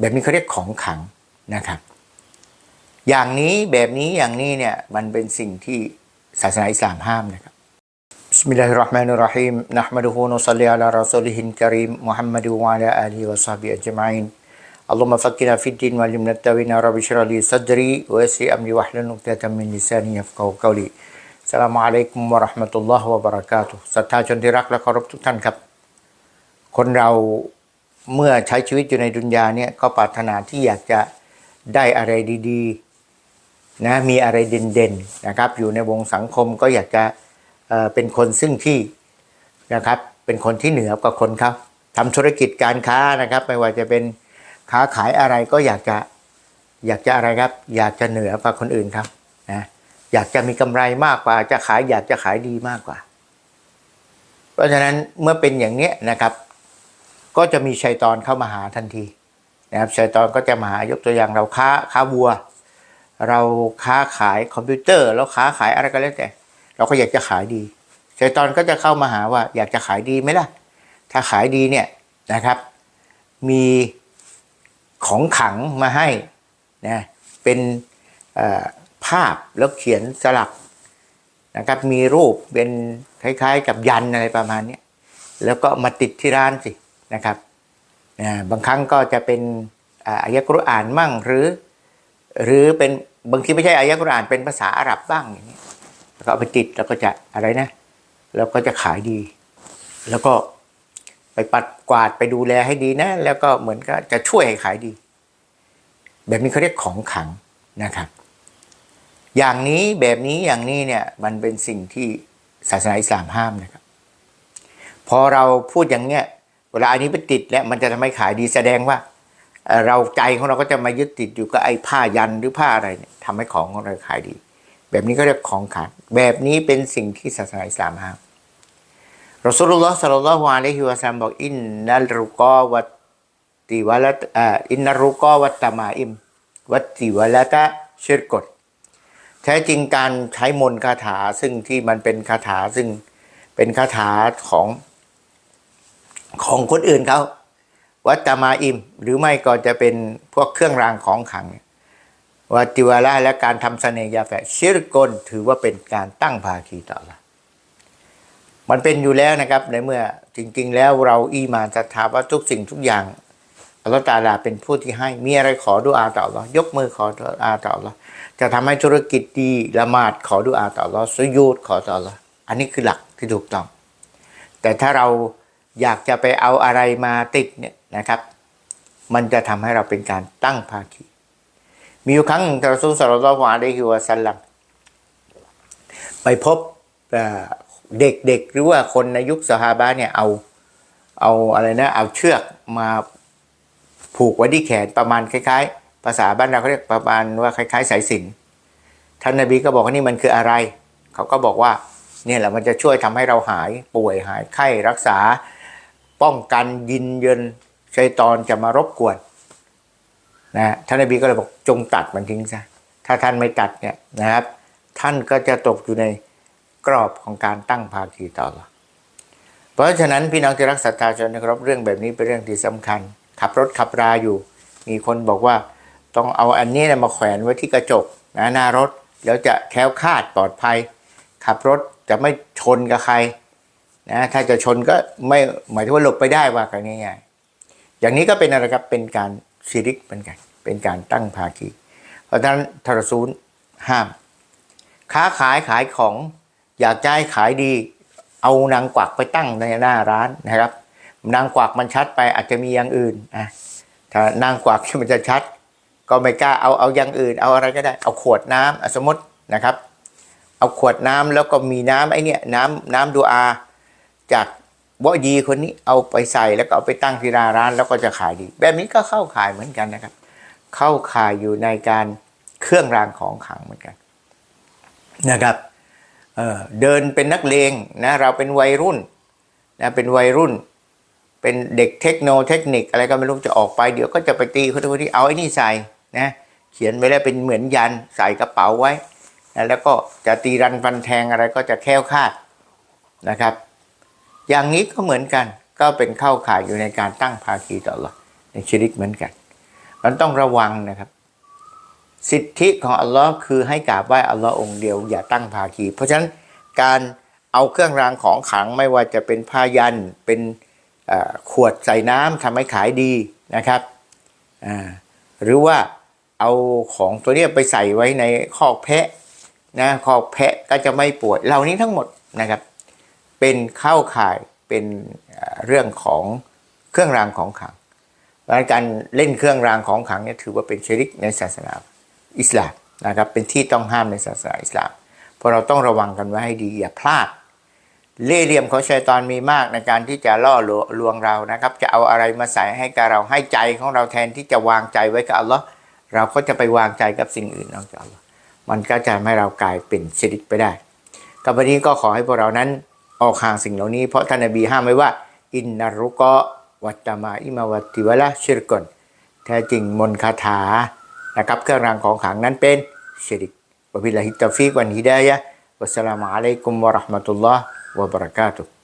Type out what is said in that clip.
แบบนี้เขาเรียกของขลังนะครับ อย่างนี้แบบนี้อย่างนี้เนี่ยมันเป็นสิ่งที่ศาสนาอิสลามห้ามนะครับ بسم الله الرحمن الرحيم نحمده ونصلي على رسوله الكريم محمد وعلى آله وصحبه أجمعين اللهم فقنا في الدين وعلمنا التاويل رب اشرح لي صدري ويسر أمري واحلل عقدة من لساني يفقهوا قولي السلام عليكم ورحمة الله وبركاته ศรัทธาชนที่รักและเคารพทุกท่านครับ คนเรา เมื่อใช้ชีวิตอยู่ในดุนยาเนี่ยก็ปรารถนาที่อยากจะได้อะไรดีๆนะมีอะไรเด่นๆนะครับ อยู่ในวงสังคมก็อยากจะเเป็นคนซึ่งที่นะครับเป็นคนที่เหนือกว่าคนครับทำธุรกิจการค้านะครับ ไม่ว่าจะเป็นค้าขายอะไรก็อยากจะอยากจะอะไรครับ อยากจะเหนือกว่าคนอื่นครับนะอยากจะมีกำไรมากกว่า จะขายอยากจะขายดีมากกว่า เพราะฉะนั้นเมื่อเป็นอย่างนี้นะครับ ก็จะมีชัยตอนเข้ามาหาทันทีนะครับชัยตอนก็จะมาหายกตัวอย่างเราค้าค้าวัว เราค้าขายคอมพิวเตอร์เราค้าขายอะไรก็แล้วแต่ เราก็อยากจะขายดีชัยตอนก็จะเข้ามาหาว่าอยากจะขายดีไหมล่ะ ถ้าขายดีเนี่ยนะครับ มีของขังมาให้นะเป็นภาพแล้วเขียนสลักนะครับมีรูปเป็นคล้ายๆ กับยันอะไรประมาณนี้แล้วก็มาติดที่ร้านสิ นะครับบางครั้งก็จะเป็นอายะกรุอานมั่งหรือ หรือเป็นบางทีไม่ใช่อายะกรุอานเป็นภาษาอาหรับบ้างอย่างเงี้แล้วก็เอาไปติดแล้วก็จะอะไรนะ แล้วก็จะขายดี แล้วก็ไปปัดกวาดไปดูแลให้ดีนะ แล้วก็เหมือนก็จะช่วยให้ขายดี แบบนี้เขาเรียกของขังนะครับ อย่างนี้แบบนี้อย่างนี้เนี่ยมันเป็นสิ่งที่ศาสนาอิสลามห้ามนะครับ พอเราพูดอย่างเนี้ย วลาอันนี้ไปติดแล้วมันจะทำให้ขายดีแสดงว่า เราใจของเราก็จะมายึดติดอยู่กับไอ้ผ้ายันหรือผ้าอะไรเนี่ยทำให้ของของเราขายดี แบบนี้ก็เรียกของขลังแบบนี้เป็นสิ่งที่ศาสนาอิสลามห้ามรอสุลลอฮ์สัลลัลลอฮุอะลัยฮิวะซัลลัมบอกอินนัลรุกอวัตติวะละอินนัลรุกอวัตตมาอิม วัตติวะละตะชิรกดแท้จริงการใช้มนต์คาถาซึ่งที่มันเป็นคาถาซึ่งเป็นคาถาของ ของคนอื่นเขาวัตตมาอิม หรือไม่ก็จะเป็นพวกเครื่องรางของขังวัติวาระและการทำเสน่ห์ยาแฝดชิรกลถือว่าเป็นการตั้งภาคีต่อละมันเป็นอยู่แล้วนะครับในเมื่อจริง ๆ แล้วเราอีมานศรัทธาว่าทุกสิ่งทุกอย่างอัลลอฮฺตาลาเป็นผู้ที่ให้มีอะไรขอดุอาต่ออัลลอฮ์ยกมือขอดุอาต่ออัลอฮ์จะทำให้ธุรกิจดีละหมาดขอดุอาต่ออัลลอฮ์สุญูดขอต่ออัลลอฮ์อันนี้คือหลักที่ถูกต้อง แต่ถ้าเรา อยากจะไปเอาอะไรมาติดเนี่ยนะครับ มันจะทำให้เราเป็นการตั้งภาคี มีอยู่ครั้งหนึ่งท่านรอซูลสลลัลลอฮุอะลัยฮิวสัลลัมไปพบเด็กๆหรือว่าคนในยุคสฮาบะเนี่ยเอาเอาอะไรนะเอาเชือกมาผูกไว้ที่แขนประมาณคล้าย ๆ ภาษาบ้านเราเขาเรียกประมาณว่าคล้าย ๆ สายสิญจนท่านนบีก็บอกว่านี่มันคืออะไร เขาก็บอกว่าเนี่ยแหละมันจะช่วยทำให้เราหายป่วยหายไข้รักษา ป้องกันยินเยินชัยตอนจะมารบกวนนะท่านนบีก็เลยบอกจงตัดมันทิ้งซะถ้าท่านไม่ตัดเนี่ยนะครับ ท่านก็จะตกอยู่ในกรอบของการตั้งภาคีต่อเราเพราะฉะนั้นพี่น้องที่รักศรัทธาชนนะครับเรื่องแบบนี้เป็นเรื่องที่สำคัญ ขับรถขับราอยู่ มีคนบอกว่าต้องเอาอันนี้นะมาแขวนไว้ที่กระจกนะหน้ารถแล้วจะแคล้วคลาดปลอดภัย ขับรถจะไม่ชนกับใคร นะถ้าจะชนก็ไม่หมายถึงว่าหลบไปได้ว่ากันง่ายๆอย่างนี้ก็เป็นอะไรครับเป็นการชิริกเหมือนกันเป็นการตั้งภาคีเพราะฉะนั้นทรซูลห้าม ค้าขายขายของอยากจะให้ขายดี เอานางกวักไปตั้งในหน้าร้านนะครับ นางกวักมันชัดไปอาจจะมีอย่างอื่นอะถ้านางกวักมันจะชัด ก็ไม่กล้าเอาเอาอย่างอื่น เอาอะไรก็ได้ เอาขวดน้ำอะสมมตินะครับ เอาขวดน้ำแล้วก็มีน้ำไอ้เนี่ยน้ำน้ำดูอา จากวะยีคนนี้เอาไปใส่แล้วก็เอาไปตั้งที่หน้าร้านแล้วก็จะขายดี แบบนี้ก็เข้าขายเหมือนกันนะครับ เข้าขายอยู่ในการเครื่องรางของขลังเหมือนกันนะครับเเดินเป็นนักเลงนะเราเป็นวัยรุ่นนะเป็นวัยรุ่น เป็นเด็กเทคโนเทคนิคอะไรก็ไม่รู้จะออกไปเดี๋ยวก็จะไปตีเขาทุกที่เอาไอ้นี่ใส่นะเขียนไว้แล้วเป็นเหมือนยันใส่กระเป๋าไว้นะแล้วก็จะตีรันฟันแทงอะไรก็จะแค้วคาดนะครับ อย่างนี้ก็เหมือนกัน ก็เป็นเข้าข่ายอยู่ในการตั้งภาคีต่อหรอในชีริกเหมือนกัน มันต้องระวังนะครับ สิทธิของอัลลอฮ์คือให้กราบไหว้อัลลอฮ์องค์เดียวอย่าตั้งภาคี เพราะฉะนั้นการเอาเครื่องรางของขลังไม่ว่าจะเป็นผ้ายันเป็นขวดใส่น้ำทำให้ขายดีนะครับ หรือว่าเอาของตัวนี้ไปใส่ไว้ในคอกแพะนะคอกแพะก็จะไม่ปวดเหล่านี้ทั้งหมดนะครับ เป็นเข้าข่ายเป็นเรื่องของเครื่องรางของขลังดังนั้นการเล่นเครื่องรางของขลังเนี่ยถือว่าเป็นชริกในศาสนาอิสลามนะครับเป็นที่ต้องห้ามในศาสนาอิสลามเพราะเราต้องระวังกันไว้ให้ดีอย่าพลาด เล่ห์เหลี่ยมของชัยตอนมีมากในการที่จะล่อลวงเรานะครับ จะเอาอะไรมาใส่ให้กับเราให้ใจของเราแทนที่จะวางใจไว้กับอัลลอฮ์เราก็จะไปวางใจกับสิ่งอื่นนอกจากอัลลอฮ์มันก็จะทำให้เรากลายเป็นชริกไปได้กับวันนี้ก็ขอให้พวกเรานั้น ออกห่างสิ่งเหล่านี้เพราะท่านนบีห้ามไว้ว่า อินนารุกะวัตตมาอิมาวัตติวะละชิรกนแท้จริงมนคาถานะครับเครื่องรางของขลังนั้นเป็นชิริกวะบิลลาฮิตตอฟิกวันฮิดายะวัสสลามุอะลัยกุมวะราะห์มะตุลลอฮ์วะบะเราะกาตุฮ์